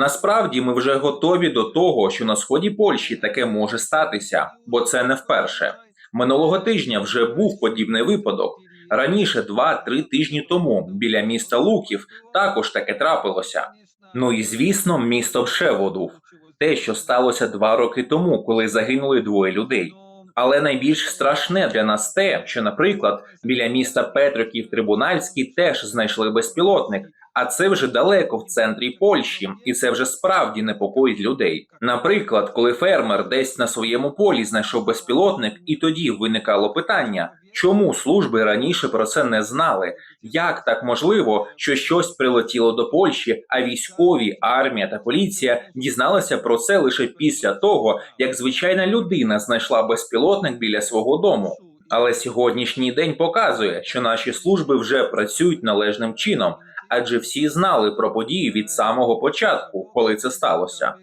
Насправді ми вже готові до того, що на сході Польщі таке може статися, бо це не вперше. Минулого тижня вже був подібний випадок. Раніше, два-три тижні тому, біля міста Луків, також таке трапилося. Ну і звісно, місто Вшеводув. Те, що сталося два роки тому, коли загинули двоє людей. Але найбільш страшне для нас те, що, наприклад, біля міста Петриків Трибунальський теж знайшли безпілотник, а це вже далеко в центрі Польщі, і це вже справді непокоїть людей. Наприклад, коли фермер десь на своєму полі знайшов безпілотник, і тоді виникало питання. Чому служби раніше про це не знали? Як так можливо, що щось прилетіло до Польщі, а військові, армія та поліція дізналися про це лише після того, як звичайна людина знайшла безпілотник біля свого дому? Але сьогоднішній день показує, що наші служби вже працюють належним чином, адже всі знали про подію від самого початку, коли це сталося.